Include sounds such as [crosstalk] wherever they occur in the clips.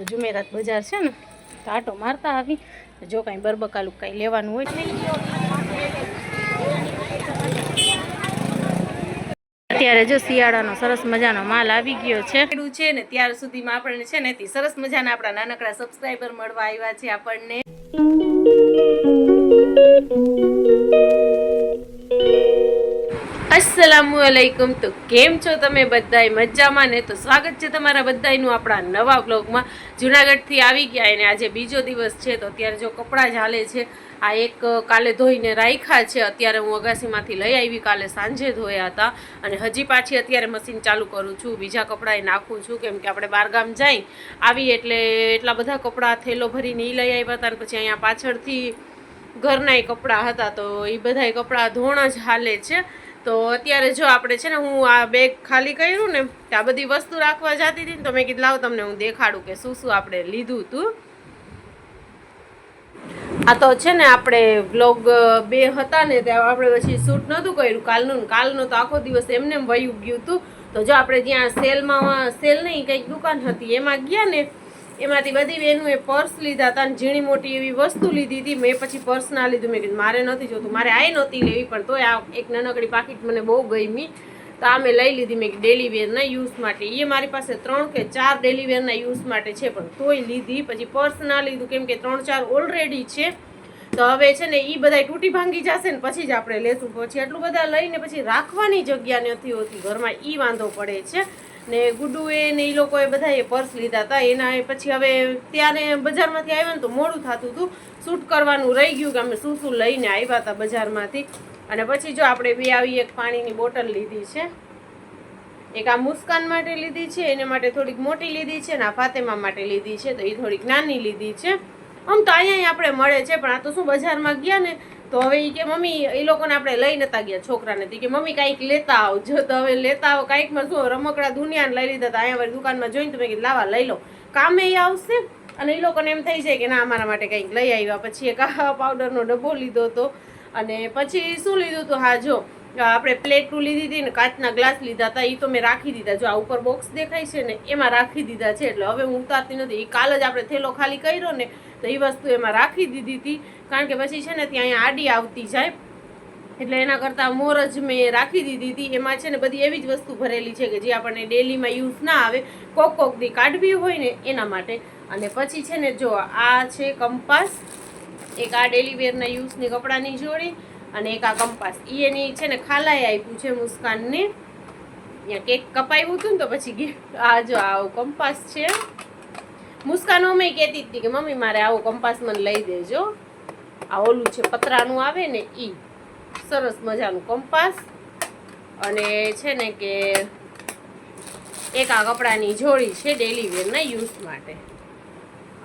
તો જુમેરાત બજાર છે ને તો આટો મારતા આવી. જો કાંઈ બરબકાલું કાંઈ લેવાનું હોય. અત્યારે જો શિયાળાનો સરસ મજાનો માલ આવી ગયો છે. છે ને, ત્યાર સુધીમાં આપણને છે ને સરસ મજાના આપણા નાનકડા સબસ્ક્રાઈબર મળવા આવ્યા છે આપણને. અસલામુ અલૈકુમ તો કેમ છો તમે બધાય મજામાં ને તો સ્વાગત છે તમારા બધાયનું આપણા નવા બ્લોગમાં જુનાગઢથી આવી ગયા અને આજે બીજો દિવસ છે તો અત્યારે જો કપડાં જ હાલે છે. આ એક કાલે ધોઈને રાખ્યા છે. અત્યારે હું અગાસીમાંથી લઈ આવી કાલે સાંજે ધોયા હતા. અને હજી પાછી અત્યારે મશીન ચાલુ કરું છું. બીજા કપડાં નાખું છું કેમ કે આપણે બારગામ જઈ આવી એટલે એટલા બધા કપડાં થેલો ભરીને એ લઈ આવ્યા હતા અને પછી અહીંયા પાછળથી ઘરનાય કપડાં હતા તો એ બધાય કપડાં ધોણ જ હાલે છે. તો અત્યારે જો આપણે છે ને હું આ બેગ ખાલી કર્યું ને આ બધી વસ્તુ રાખવા જતી હતી ને, તો મેં કીધું, લાવ તમને હું દેખાડું કે શું શું આપણે લીધું હતું આ તો છે ને આપણે વ્લોગ બે હતા ને ત્યાં આપણે પછી શૂટ નહોતું કર્યું કાલનું કાલનો તો આખો દિવસ એમને એમ વયું ગયું હતું તો જો આપણે જ્યાં સેલમાં, સેલ નહીં, કંઈક દુકાન હતી, એમાં ગયા ને એમાંથી બધી બહેનોએ પર્સ લીધા હતા અને ઝીણી મોટી એવી વસ્તુ લીધી હતી. મેં પછી પર્સ ના લીધું. મેં કીધું, મારે નથી જોતું. મારે આ નહોતી લેવી, પણ તોય આ એક નાનકડી પાકીટ મને બહુ ગમી. તો આ મેં લઈ લીધી. મેં ડેલી વેરના યુઝ માટે. એ મારી પાસે ત્રણ કે ચાર ડેલી વેરના યુઝ માટે છે, પણ તોય લીધી. પછી પર્સ ના લીધું. કેમ કે ત્રણ ચાર ઓલરેડી છે. તો હવે છે ને એ બધા તૂટી ભાંગી જશે ને પછી જ આપણે લેશું. પછી એટલું બધા લઈને પછી રાખવાની જગ્યા નથી હોતી. ઘરમાં એ વાંધો પડે છે. ને ગુડુએ ને એ લોકોએ બધાએ પર્સ લીધા હતા એના પછી હવે ત્યારે બજારમાંથી આવ્યા ને તો મોડું થતું હતું શૂટ કરવાનું રહી ગયું કે અમે શું શું લઈને આવ્યા હતા બજારમાંથી. અને પછી જો આપણે બે આવી એક પાણીની બોટલ લીધી છે. એક આ મુસ્કાન માટે લીધી છે, એને માટે થોડીક મોટી લીધી છે ને આ ફાતેમા માટે લીધી છે. તો એ થોડીક નાની લીધી છે. આમ તો અહીંયા આપણે મળે છે, પણ આ તો શું બજારમાં ગયા ને તો હવે એ કે મમ્મી એ લોકોને આપણે લઈ નતા ગયા છોકરાને. તો કે, મમ્મી, કાંઈક લેતા આવજો તો હવે લેતા આવો. કાંઈકમાં શું, રમકડા દુનિયાને લઈ લીધા હતા અહીંયા દુકાનમાં જોઈને તો મેં લાવા, લઈ લો. કામે એ આવશે. અને એ લોકોને એમ થઈ જાય કે, ના, અમારા માટે કંઈક લઈ આવ્યા. પછી એક પાવડરનો ડબ્બો લીધો હતો. અને પછી શું લીધું હતું? હા, જો, આપણે પ્લેટું લીધી હતી ને કાચના ગ્લાસ લીધા હતા એ તો મેં રાખી દીધા. જો, આ ઉપર બોક્સ દેખાય છે ને, એમાં રાખી દીધા છે. એટલે હવે હું ઉતારતી નથી. એ કાલ જ આપણે થેલો ખાલી કર્યો ને તો એ વસ્તુ એમાં રાખી દીધી હતી. કારણ કે પછી છે ને ત્યાં અહીંયા આડી આવતી જાય. એટલે એના કરતાં મોર જ મેં રાખી દીધી હતી. એમાં છે ને બધી એવી જ વસ્તુ ભરેલી છે કે જે આપણને ડેલીમાં યુઝ ના આવે. કોક કોક દી કાઢવી હોય ને એના માટે. અને પછી છે ને જો આ છે કંપાસ. એક આ ડેલીવેરના યુઝની કપડાની જોડી અને એક આ કંપાસ. એ એની છે ને ખાલાએ આપ્યું છે મુસ્કાનને. અહીંયા કેક કપાવ્યું હતું ને તો પછી આ જો આવું કંપાસ છે. મુસ્કાન અમે કહેતી હતી કે, મમ્મી, મારે આવો કંપાસ મને લઈ દેજો. આ ઓલું છે, પતરાનું આવે ને ઈ. સરસ મજાનું કંપાસ. અને છે ને કે, એક આ કપડાની જોડી છે ડેલી વેરના યુઝ માટે.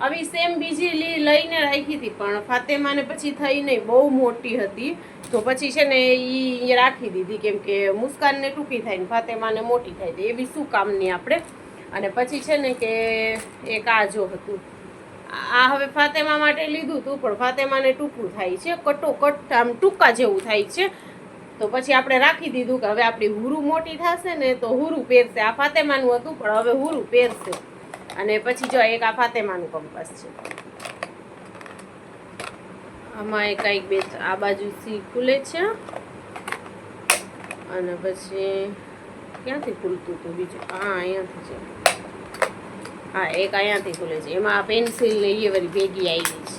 આવી સેમ બીજી લઈને રાખી હતી, પણ ફાતેમાને પછી થઈ નહીં, બહુ મોટી હતી. તો પછી છે ને એ રાખી દીધી, કેમ કે મુસ્કાનને ટૂંકી થાય ને ફાતેમાને મોટી થાય, તો એવી શું કામની આપણે અને પછી છે ને કે એક આ હતું. આ હવે ફાતેમા માટે લીધું હતું પણ ફાતેમાને ટૂંકું થાય છે, કટોકટ આમ ટૂંકા જેવું થાય છે. તો પછી આપણે રાખી દીધું કે હવે આપણી હુરુ મોટી થશે ને તો હુરુ પહેરશે. આ ફાતેમાનું હતું, પણ હવે હુરુ પહેરશે. અને પછી જો એક આ ફાતેમાનું કંપાસ છે. આમાં એક કંઈક બે આ બાજુથી ખુલે છે. અને પછી ક્યાંથી ખુલતું હતું બીજું? હા, અહીંયાથી છે. હા એક અહીંયાથી ખુલે છે. એમાં આ પેન્સિલ ને વળી ભેગી આવી છે.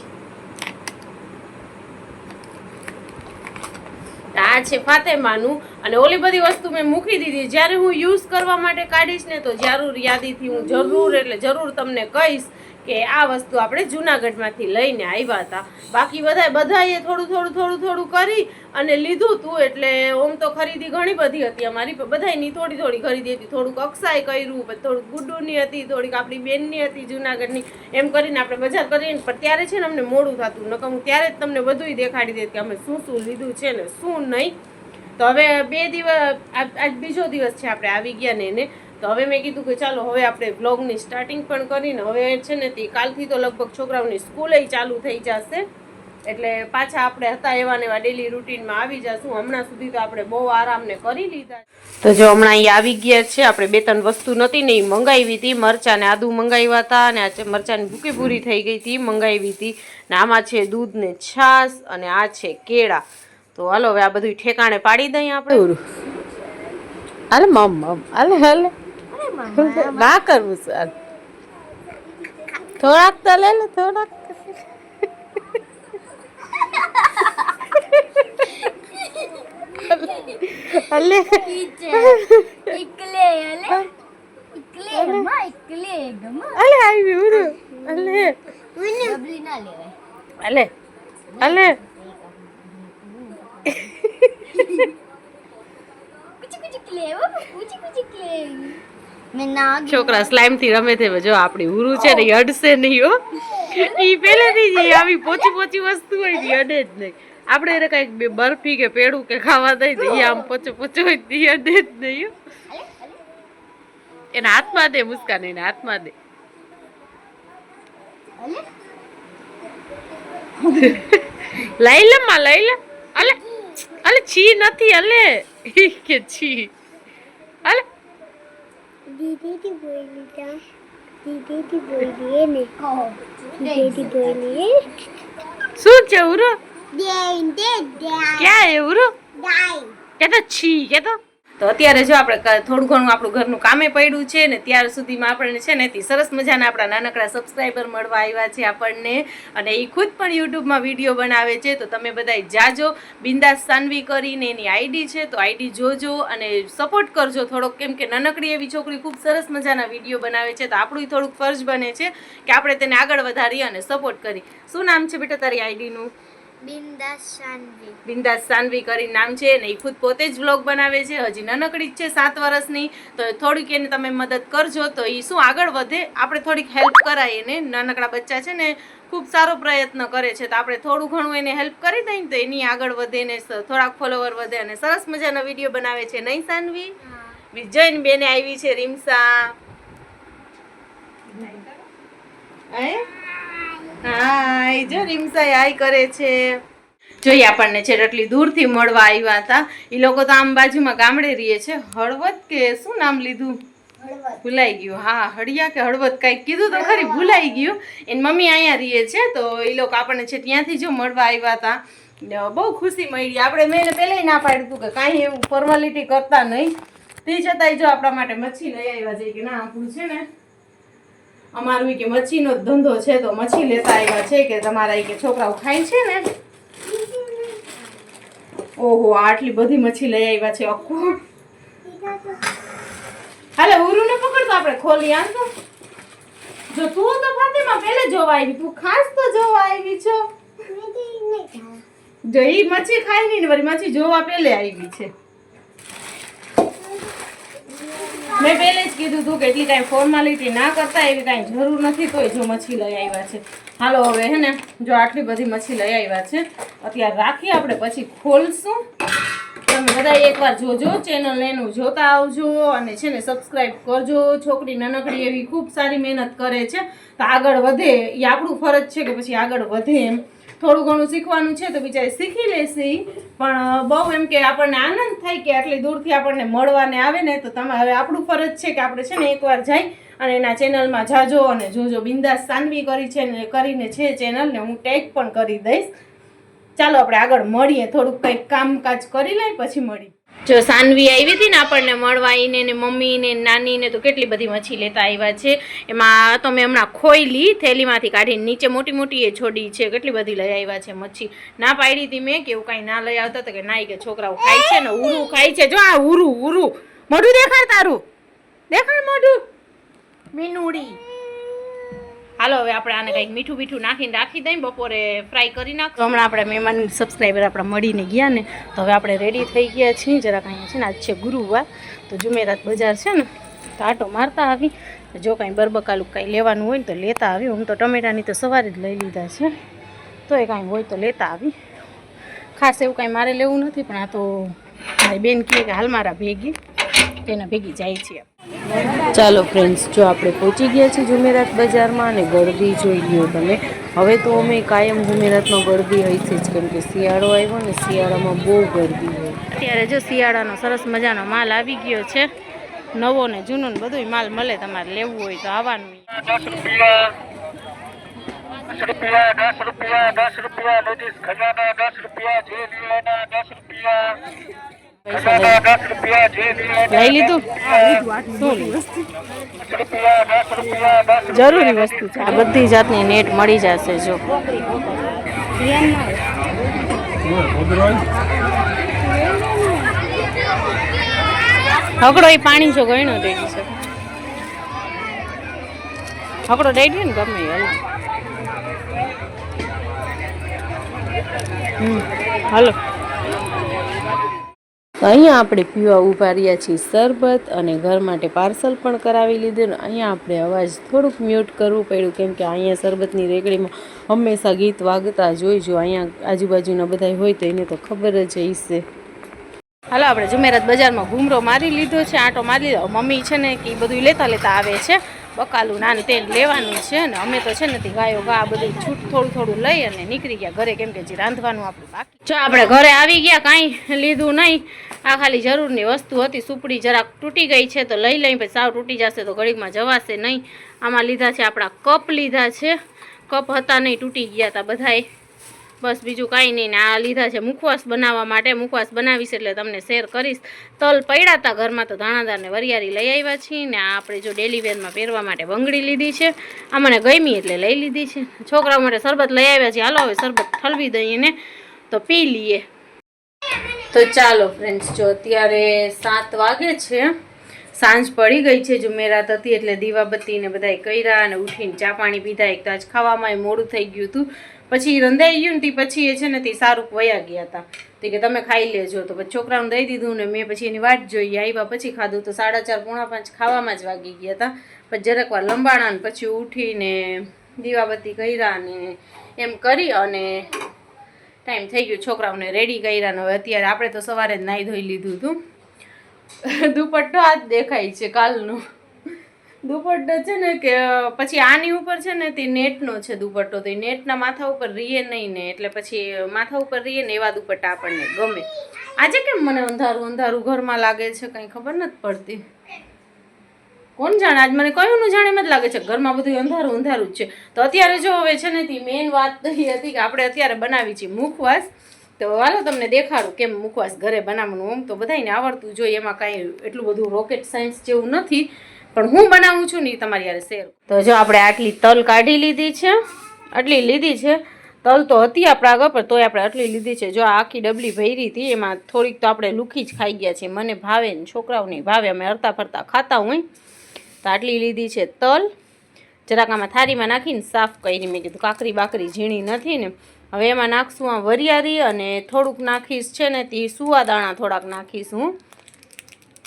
આ છે ફાતેમાનું અને ઓલી બધી વસ્તુ મેં મૂકી દીધી. જ્યારે હું યુઝ કરવા માટે કાઢીશ ને તો જરૂર યાદીથી હું જરૂર એટલે જરૂર તમને કહીશ કે આ વસ્તુ આપણે જુનાગઢમાંથી લઈને આવ્યા હતા. બાકી બધા બધાએ થોડું થોડું થોડું થોડું કરી અને લીધું હતું એટલે ઓમ તો ખરીદી ઘણી બધી હતી. અમારી પણ બધાયની થોડી થોડી ખરીદી હતી. થોડુંક અક્ષાય કર્યું, પછી થોડુંક ગુડુની હતી, થોડીક આપણી બેનની હતી જુનાગઢની. એમ કરીને આપણે બજાર કરીને પણ ત્યારે છે ને અમને મોડું થતું. નકમ હું ત્યારે જ તમને બધુંય દેખાડી દેત કે અમે શું શું લીધું છે ને, શું નહીં. તો હવે બે દિવસ આજ બીજો દિવસ છે આપણે આવી ગયા ને એને. તો હવે મેં કીધું કે ચાલો, હવે આપણે બ્લોગની સ્ટાર્ટિંગ પણ કરીને હવે છે ને તે કાલથી તો લગભગ છોકરાઓની સ્કૂલે ચાલુ થઈ જશે. એટલે પાછા આપણે હતા એવા ને એવા ડેલી રૂટીનમાં આવી જશું. હમણાં સુધી તો આપણે બહુ આરામને કરી લીધા. તો જો હમણાં અહીંયા આવી ગયા છે, આપણે બે ત્રણ વસ્તુ નથી ને એ મંગાવી હતી. મરચાં ને આદુ મંગાવ્યા હતા અને આ મરચાંની ભૂકી પૂરી થઈ ગઈ હતી મંગાવી હતી. ને આમાં છે દૂધ ને છાશ અને આ છે કેળા. તો હાલો, હવે આ બધું ઠેકાણે પાડી દઈએ આપણે. હાલે, મમ મમ. હાલે હાલે. ના કરવું સર થોડાક તો લે લે થોડાક અલે gama અલે આવી ઉરુ અલે ડબલી ના લેવાય અલે અલે કુચી કુચી ક્લે કુચી કુચી ક્લે મેં ના છોકરા સ્લાઇમથી રમે છે જો આપણી ઉરુ છે ને અડશે નહીં હો. [laughs] ઈ પહેલેથી જ આવી પોચી પોચી વસ્તુ હોય ને અડે જ નહીં. આપણે એને કંઈક બરફી કે પેડું કે ખાવા દઈ દઈએ ઈ આમ પોચો પોચો હોય તો અડે જ નહીં એના હાથમાં દે મુસ્કાન એના હાથમાં દે. લઈ લે માં લઈ લે અલે અલે છી નથી અલે કે છી. અલે દીદી દી બોલી તા દીદી દી બોલી ને ઓ દીદી દી બોલી શું છે ઉરો? દે દે દે ક્યાં એ ઉરો? ડાઈ કે તો છી કે તો? તો અત્યારે જો આપણે થોડું ઘણું આપણું ઘરનું કામે પડ્યું છે ને ત્યાર સુધીમાં આપણને છે ને તે સરસ મજાના આપણા નાનકડા સબસ્ક્રાઈબર મળવા આવ્યા છે આપણને. અને એ ખુદ પણ યુટ્યુબમાં વીડિયો બનાવે છે, તો તમે બધાય જાજો. બિંદાસ સાનવી કરીને એની આઈડી છે, તો આઈડી જોજો અને સપોર્ટ કરજો થોડોક. કેમ કે નાનકડી એવી છોકરી ખૂબ સરસ મજાના વીડિયો બનાવે છે, તો આપણું થોડુંક ફરજ બને છે કે આપણે તેને આગળ વધારીએ અને સપોર્ટ કરી. શું નામ છે બેટા તારી આઈડીનું? બિંદાસ સાનવી કરી નામ છે ને એ ખુદ પોતે જ વ્લોગ બનાવે છે. હજી નાનકડી જ છે સાત વર્ષની. તો થોડીક એને તમે મદદ કરજો. તો એ શું આગળ વધે? આપણે થોડીક હેલ્પ કરાય એને. નાનકડા બચ્ચા છે ને ખૂબ સારો પ્રયત્ન કરે છે. તો આપણે થોડું ઘણું એને હેલ્પ કરી દઈએ તો એની આગળ વધે ને થોડાક ફોલોવર વધે અને સરસ મજાનો વીડિયો બનાવે છે. નહીં સાનવી? વિજયન બેને આવી છે રીમસા. હે? હાય જો રીમસાઈ હાય કરે છે. જોઈએ આપણને છે એટલી દૂરથી મળવા આવ્યા હતા. એ લોકો તો આમ બાજુમાં ગામડે રહીએ છે. હળવદ કે શું નામ લીધું? ભૂલાઈ ગયું. હા હળિયા કે હળવદ કાંઈક કીધું તો ખરી ભૂલાઈ ગયું. એની મમ્મી અહીંયા રહીએ છે તો એ લોકો આપણને છે ત્યાંથી જો મળવા આવ્યા હતા. બહુ ખુશી મળી. આપણે મેં એને પહેલાં ના પાડ્યું હતું કે કાંઈ એવું ફોર્માલિટી કરતા નહીં. તે છતાંય જો આપણા માટે મચ્છી લઈ આવ્યા છે કે ના આપણું છે ને? અમારું કે મચ્છીનો ધંધો છે તો મચ્છી લેતા આવ્યા છે કે તમારા કે છોકરાઓ ખાય છે ને? ઓહો આટલી બધી મચ્છી લઈ આવ્યા છે અક્કુ હાલે ઉરુને પકડતો આપણે ખોલી આમ તો. જો તું તો ફાતેમાં પહેલે જોવા આવી તું ખાસ તો જોવા આવી છો. જો ઈ મચ્છી ખાઈ નહીં ને વળી મચ્છી જોવા પહેલે આવી છે. મેં પહેલે જ કીધું તું કે એટલી કાંઈ ફોર્માલિટી ના કરતા, એવી કાંઈ જરૂર નથી, તોય જો મચ્છી લઈ આવ્યા છે. હાલો હવે હે ને, જો આટલી બધી મચ્છી લઈ આવ્યા છે, અત્યારે રાખી આપણે, પછી ખોલશું. તમે બધા એકવાર જોજો ચેનલ એનું જોતા આવજો, અને છે ને સબસ્ક્રાઈબ કરજો. છોકરી નાનકડી એવી ખૂબ સારી મહેનત કરે છે. તો આગળ વધે, એ આપણું ફરજ છે કે પછી આગળ વધે એમ. થોડું ઘણું શીખવાનું છે તો બિચારી શીખી લેશે પણ બહુ એમ કે આપણને આનંદ થાય કે આટલી દૂરથી આપણને મળવાને આવે ને, તો તમે હવે આપણું ફરજ છે કે આપણે છે ને એકવાર જઈ અને એના ચેનલમાં જાજો અને જોજો. બિંદાસ સાનવી કરી છે ને, કરીને છે ચેનલ ને, હું ટેગ પણ કરી દઈશ. ચાલો, આપણે આગળ મળીએ. થોડુંક કંઈક કામકાજ કરી લઈ પછી મળી જો સાનવી આવી હતી ને આપણને મળવા, ઈને ને મમ્મીને નાનીને તો કેટલી બધી મચ્છી લેતા આવ્યા છે. એમાં તો મેં હમણાં ખોઈલી થેલીમાંથી કાઢીને નીચે મોટી મોટી એ છોડી છે, કેટલી બધી લઈ આવ્યા છે મચ્છી. ના પાડી હતી મેં કે એવું કાંઈ ના લઈ આવતા તો કે ના કે છોકરાઓ ખાય છે ને ઉરું ખાય છે. જો આ ઉરું ઉરું મોઢું દેખાડ તારું. દેખાડ મોઢું. મીનુડી. હાલો, હવે આપણે આને કંઈક મીઠું મીઠું નાખીને રાખી દઈએ બપોરે ફ્રાય કરી નાખો હમણાં આપણે મહેમાન સબસ્ક્રાઈબર આપણા મળીને ગયા ને, તો હવે આપણે રેડી થઈ ગયા છીએ. જરાક અહીંયા છે ને, આજ છે ગુરુવાર. તો જુમેરાત બજાર છે ને, તો આટો મારતા આવી. જો કાંઈ બરબકાલું કાંઈ લેવાનું હોય ને તો લેતા આવી. હું તો ટમેટાની તો સવારે જ લઈ લીધા છે. તો એ કાંઈ હોય તો લેતા આવી. ખાસ એવું કાંઈ મારે લેવું નથી, પણ આ તો મારી બેન કહે કે હાલ મારા ભેગી. તેના ભેગી જાય છે. ચાલો ફ્રેન્ડ્સ જો આપણે પહોંચી ગયા છીએ જુમેરાત બજારમાં અને ગરદી જોઈ ગયો તમે. હવે તો અમે કાયમ જુમેરાતમાં ગરદી હોય છે જ કેમ કે શિયાળો આવ્યો ને શિયાળામાં બહુ ગરદી હોય. અત્યારે જો શિયાળાનો સરસ મજાનો માલ આવી ગયો છે. નવો ને જૂનો ને બધું માલ મળે તમારે લેવું હોય તો આવવાનું. રૂપિયા દસ રૂપિયા દસ રૂપિયા દસ રૂપિયા લેડીઝ ખજાના દસ રૂપિયા જે લેવાના દસ રૂપિયા. લઈ લીધું. જરૂરી વસ્તુ છે. આ બધી જાતની નેટ મળી જશે જો. હકડો એ પાણી જો ગણો દઈ છે. હકડો દઈ દે ને ગમે હાલો. હાલો. અહીંયા આપણે પીવા ઊભા રહ્યા છીએ શરબત અને ઘર માટે પાર્સલ પણ કરાવી લીધું ને અહીંયા આપણે અવાજ થોડુંક મ્યુટ કરવું પડ્યું, કેમ કે અહીંયા શરબતની રેકડીમાં હંમેશા ગીત વાગતા જોઈજો અહીંયા આજુબાજુના બધા હોય તો એને તો ખબર જ હશે. હાલો, આપણે જુમેરાત બજારમાં ઘૂમરો મારી લીધો છે, આંટો મારી લીધો. મમ્મી છે ને કે એ બધું લેતા લેતા આવે છે. બકાલું નાન તેલ લેવાનું છે ને અમે તો છે ને ગાયો ગા બધું છૂટ થોડું થોડું લઈ અને નીકળી ગયા ઘરે, કેમ કે જે રાંધવાનું આપણું બાકી જો આપણે ઘરે આવી ગયા, કાંઈ લીધું નહીં. આ ખાલી જરૂરની વસ્તુ હતી, સુપડી જરાક તૂટી ગઈ છે તો લઈ લઈ પછી સાવ તૂટી જશે તો ઘડીકમાં જવાશે નહીં. આમાં લીધા છે આપણા કપ લીધા છે. કપ હતા નહીં, તૂટી ગયા હતા બધાએ બસ બીજું કાંઈ નહીં ને આ લીધા છે મુખવાસ બનાવવા માટે. મુખવાસ બનાવીશ એટલે તમને શેર કરીશ. તલ પડ્યા હતા ઘરમાં તો ધાણાદાર ને વરિયાળી લઈ આવ્યા છીએ ને આ આપણે જો ડેલી વેરમાં પહેરવા માટે બંગડી લીધી છે. આ મને ગમી એટલે લઈ લીધી છે. છોકરાઓ માટે શરબત લઈ આવ્યા છે હાલો હવે શરબત ઠલવી દઈએ ને તો પી લઈએ. તો ચાલો ફ્રેન્ડ્સ જો અત્યારે સાત વાગે છે, સાંજ પડી ગઈ છે જુમેરાત હતી એટલે દીવાબત્તી ને બધાય કર્યા અને ઉઠીને ચા પાણી પીધા. એક તો આજ ખાવામાં મોડું થઈ ગયું હતું. પછી રંધાઈ ગયું ને તે પછી એ છે ને તે સારું વયા ગયા હતા તે કે તમે ખાઈ લેજો. તો પછી છોકરાઓને દઈ દીધું ને મેં પછી એની વાટ જોઈ, આવ્યા પછી ખાધું. તો સાડા ચાર, પોણા પાંચ ખાવામાં જ વાગી ગયા હતા પછી જરાક વાર લંબાણા ને પછી ઉઠીને દીવાબત્તી કર્યા ને એમ કરી અને ટાઈમ થઈ ગયો, છોકરાઓને રેડી કર્યા હવે અત્યારે આપણે તો સવારે જ નાહી ધોઈ લીધું હતું. દુપટ્ટો આ જ દેખાય છે કાલનો. દુપટ્ટો છે ને કે, પછી આની ઉપર છે ને તે નેટનો છે દુપટ્ટો, તો એ નેટના માથા ઉપર રીએ નહીં ને, એટલે પછી માથા ઉપર રીએ ને એવા દુપટ્ટા આપણને ગમે. આજે કેમ મને અંધારું અંધારું ઘરમાં લાગે છે, કંઈ ખબર નથી પડતી. કોણ જાણે? આજ મને કયું નું જાણે? એમ જ લાગે છે ઘરમાં બધું અંધારું અંધારું જ છે. તો અત્યારે જો હવે છે ને તે મેઇન વાત એ હતી કે આપણે અત્યારે બનાવી છીએ મુખવાસ. તો હાલો તમને દેખાડું કેમ મુખવાસ ઘરે બનાવવાનું આમ તો બધાયને આવડતું જોઈએ એમાં કાંઈ એટલું બધું રોકેટ સાયન્સ જેવું નથી. પણ હું બનાવું છું ને તમારી યારે શેર તો જો આપણે આટલી તલ કાઢી લીધી છે, આટલી લીધી છે. તલ તો હતી આપણા આગળ, પણ તોય આપણે આટલી લીધી છે. જો આખી ડબલી ભરી હતી, એમાં થોડીક તો આપણે લુખી જ ખાઈ ગયા છે મને ભાવે ને છોકરાઓને ભાવે, અમે હરતા ફરતા ખાતા હોય. તો લીધી છે તલ. જરાક આમાં થાળીમાં નાખીને સાફ કરી મેં કીધું કાકરી બાકરી ઝીણી નથી ને. હવે એમાં નાખશું આ વરિયાળી અને થોડુંક નાખીશ છે ને તે સુવાદાણા થોડાક નાખીશ હું.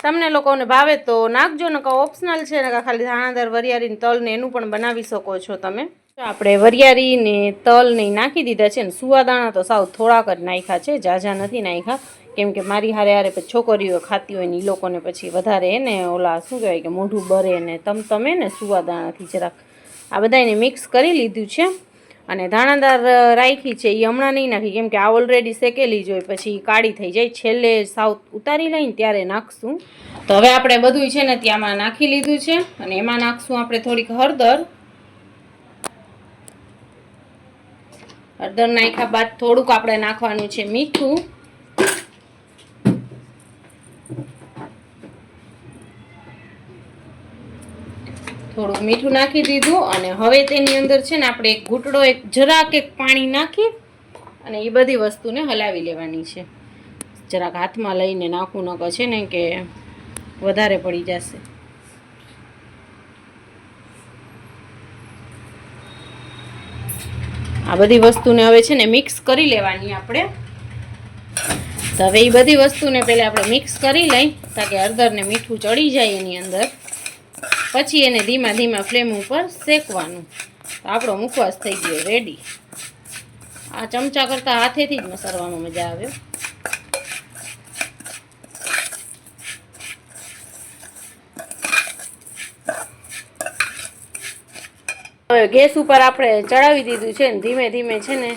તમને લોકોને ભાવે તો નાખજો, ને કાં ઓપ્શનલ છે, ને કાં ખાલી ધાણાદાર વરિયાળી ને તલ ને એનું પણ બનાવી શકો છો તમે. આપણે વરિયાળી ને તલ ને નાખી દીધા છે ને સુવાદાણા તો સાવ થોડાક જ નાખ્યા છે, ઝાઝા નથી નાખ્યા. કેમ કે મારી હારે હારે પછી છોકરીઓ ખાતી હોય ને એ લોકોને પછી વધારે એને ઓલા શું કહેવાય કે મોઢું બરે ને તમ તમે ને સુવા જરાક. આ બધાને મિક્સ કરી લીધું છે. અને દાણાદાર રાખી છે એ હમણાં નહીં નાખી, કેમ કે આ ઓલરેડી શેકેલી જ હોય, પછી કાળી થઈ જાય. છેલ્લે સાવ ઉતારી લઈને ત્યારે નાખશું. તો હવે આપણે બધું છે ને ત્યાંમાં નાખી લીધું છે. અને એમાં નાખશું આપણે થોડીક હળદર. હળદર નાખ્યા બાદ થોડુંક આપણે નાખવાનું છે મીઠું. થોડુંક મીઠું નાખી દીધું અને હવે તેની અંદર છે ને આપણે એક ઘૂંટડો, એક જરાક એક પાણી નાખી અને એ બધી વસ્તુને હલાવી લેવાની છે. જરાક હાથમાં લઈને નાખવું નકર છે ને કે વધારે પડી જશે. આ બધી વસ્તુને હવે છે ને મિક્સ કરી લેવાની આપણે. તો હવે એ બધી વસ્તુને પહેલાં આપણે મિક્સ કરી લઈ, તાકે હળદરને મીઠું ચડી જાય એની અંદર. પછી એને ધીમા ધીમા ફ્લેમ ઉપર શેકવાનું. આપણો મુખવાસ થઈ ગયો રેડી આ ચમચા કરતાં હાથેથી જ મસરવાનું મજા આવે. હવે ગેસ ઉપર આપણે ચડાવી દીધું છે ને, ધીમે ધીમે છે ને,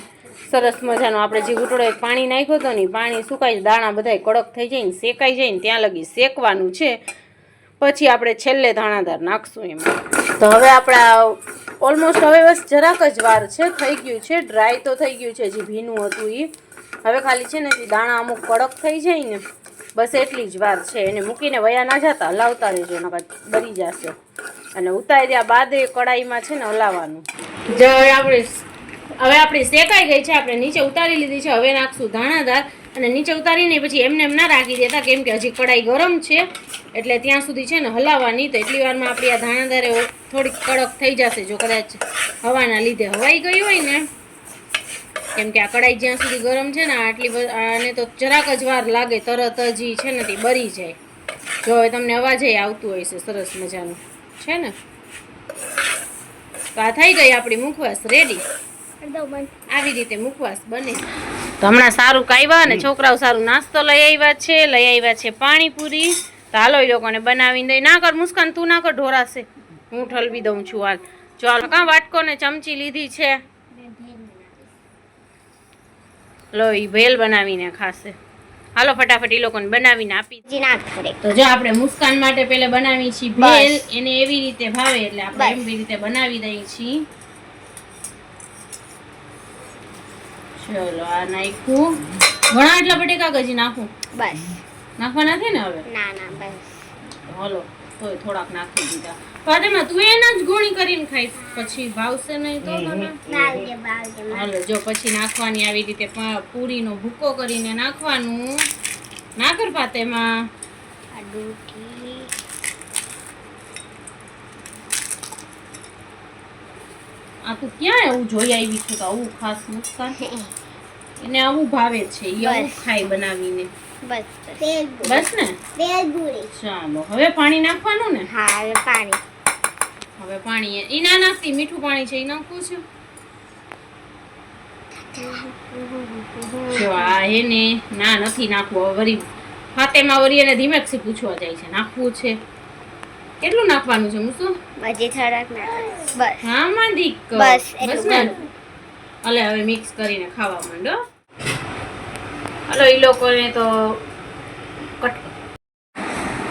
સરસ મજાનો આપણે જે ઘૂંટડો પાણી નાખ્યો હતો ને પાણી સુકાઈ, દાણા બધા કડક થઈ જાય ને, શેકાઈ જાય ને, ત્યાં લગી શેકવાનું છે. પછી આપણે છેલ્લે ધાણાદાર નાખશું એમાં. તો હવે આપણા ઓલમોસ્ટ હવે બસ જરાક જ વાર છે, થઈ ગયું છે ડ્રાય તો થઈ ગયું છે, જે ભીનું હતું એ હવે ખાલી છે ને જે દાણા અમુક કડક થઈ જાય ને, બસ એટલી જ વાર છે. એને મૂકીને વયા ના જતા, હલાવતા રહેજો, નકર બળી જશે. અને ઉતાર્યા બાદ એ કડાઈમાં છે ને હલાવવાનું. જો આપણે, હવે આપણી શેકાઈ ગઈ છે, આપણે નીચે ઉતારી લીધી છે, હવે નાખશું દાણાદાર અને નીચે ઉતારીને પછી એમને એમ ના રાખી દેતા કેમ કે હજી કડાઈ ગરમ છે. એટલે ત્યાં સુધી છે ને હલાવવાની. તો એટલી વારમાં આપણી આ ધાણાદારે થોડીક કડક થઈ જશે. જો કદાચ હવાના લીધે હવાઈ ગઈ હોય ને કેમ કે આ કડાઈ જ્યાં સુધી ગરમ છે ને આટલી આને તો જરાક જ વાર લાગે. તરત જ છે ને તે બળી જાય. જો હવે તમને અવાજ આવતું હોય છે સરસ મજાનું. છે ને? તો આ થઈ ગઈ આપણી મુખવાસ. રેડી આવી રીતે મુખવાસ બને. તો હમણાં સારું કાવ્યા અને છોકરાઓ સારું નાસ્તો લઈ આવ્યા છે લઈ આવ્યા છે પાણીપુરી. તો હાલો એ લોકોને બનાવીને દઈ. ના કર મુસ્કાન તું ના કર ઢોરાશે હું ઠલવી દઉં છું હાલ. ચાલો કાં વાટકો ને ચમચી લીધી છે? લો એ ભેલ બનાવીને ખાશે. હાલો ફટાફટ એ લોકોને બનાવીને આપી તો જો આપણે મુસ્કાન માટે પેલે બનાવી છીએ ભેલ. એને એવી રીતે ભાવે એટલે આપણે એમ એવી રીતે બનાવી દઈએ છીએ. ચલો આ નાખ્યું ઘણા એટલા બટેકા ગજી નાખું? બસ. નાખવા નથી ને હવે? ના ના બસ. હલો તોય થોડાક નાખી દીધા. ફાતેમા તું એના જ ગોણી કરીને ખાઈ પછી ભાવશે નહીં તો તને? હાલો જો પછી નાખવાની આવી રીતે પૂરીનો ભૂકો કરીને નાખવાનું. ના કર ફાતેમા અડુકી આ તું ક્યાં એવું જોઈ આવી છે તો આવું ખાસ નુકસાન? એને આવું ભાવે છે એ આવું ખાય બનાવીને. બસ બસ. ને? ચાલો હવે પાણી નાખવાનું ને? હા હવે પાણી. હવે પાણી એ ના નાખતી મીઠું પાણી છે એ નાખવું છે? જો આ એને ના નથી નાખવું વરી ફાતેમાં વરી એને ધીમેકથી પૂછવા જાય છે નાખવું છે. કેટલું નાખવાનું છે મુસુ? પછી થોડાક બસ. હા માં દીક બસ, બસ ને. અલે હવે મિક્સ કરીને ખાવા માંડો. હલો એ લોકોને તો કટ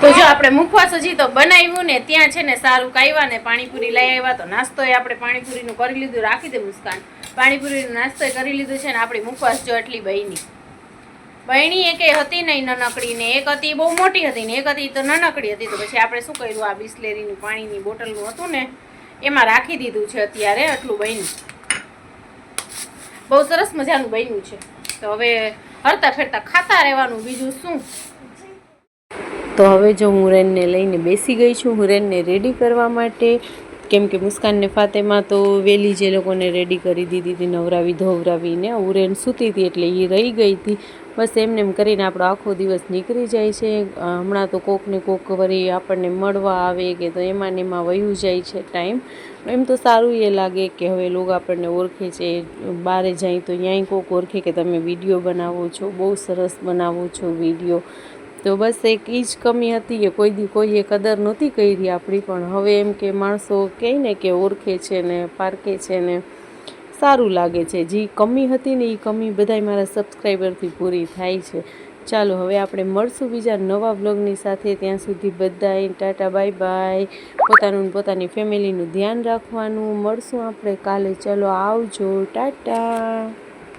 તો જો આપણે મુખવાસ હજી તો બનાવ્યું ને ત્યાં છે ને સારું કાવ્યા ને પાણીપુરી લઈ આવ્યા તો નાસ્તો એ આપણે પાણીપુરીનું કરી લીધું રાખી દે મુસ્કાન. પાણીપુરીનો નાસ્તો કરી લીધું છે ને આપણી મુખવાસ જો એટલી બહેની બહેણી એક હતી નહીં નાનકડી ને એક હતી બહુ મોટી હતી ને એક હતી તો નાનકડી હતી. તો પછી આપણે શું કર્યું? આ બિસ્લેરીની પાણીની બોટલનું હતું ને, એમાં રાખી દીધું છે અત્યારે આટલું બન્યું. બહુ સરસ મજાનું બન્યું છે. તો હવે હરતા ફેરતા ખાતા રહેવાનું. બીજું શું? તો હવે જો હું રેનને લઈને બેસી ગઈ છું, હું રેનને રેડી કરવા માટે. કેમ કે મુસ્કાનને ફાતેમાં તો વેલી જે લોકોને રેડી કરી દીધી હતી, નવરાવી ધોવરાવીને ઉરેન સૂતી હતી એટલે એ રહી ગઈ હતી. બસ એમને એમ કરીને આપણો આખો દિવસ નીકળી જાય છે. હમણાં તો કોકને કોક વળી આપણને મળવા આવે કે તો એમાં એમાં વયું જાય છે ટાઈમ એમ તો સારું એ લાગે કે હવે લોકો આપણને ઓળખે છે. બહારે જાય તો ત્યાંય કોક ઓળખે કે તમે વીડિયો બનાવો છો, બહુ સરસ બનાવો છો વીડિયો તો બસ એક એ જ કમી હતી કે કોઈ દી કોઈએ કદર નહોતી કરી આપણી, પણ હવે એમ કે માણસો કહે ને કે ઓળખે છે ને પારખે છે ને સારું લાગે છે. જે કમી હતી ને એ કમી બધાય મારા સબસ્ક્રાઈબરથી પૂરી થાય છે. ચાલો, હવે આપણે મળશું બીજા નવા બ્લોગની સાથે. ત્યાં સુધી બધાય ટાટા, બાય બાય. પોતાનું પોતાની ફેમિલીનું ધ્યાન રાખવાનું. મળશું આપણે કાલે. ચલો, આવજો. ટાટા.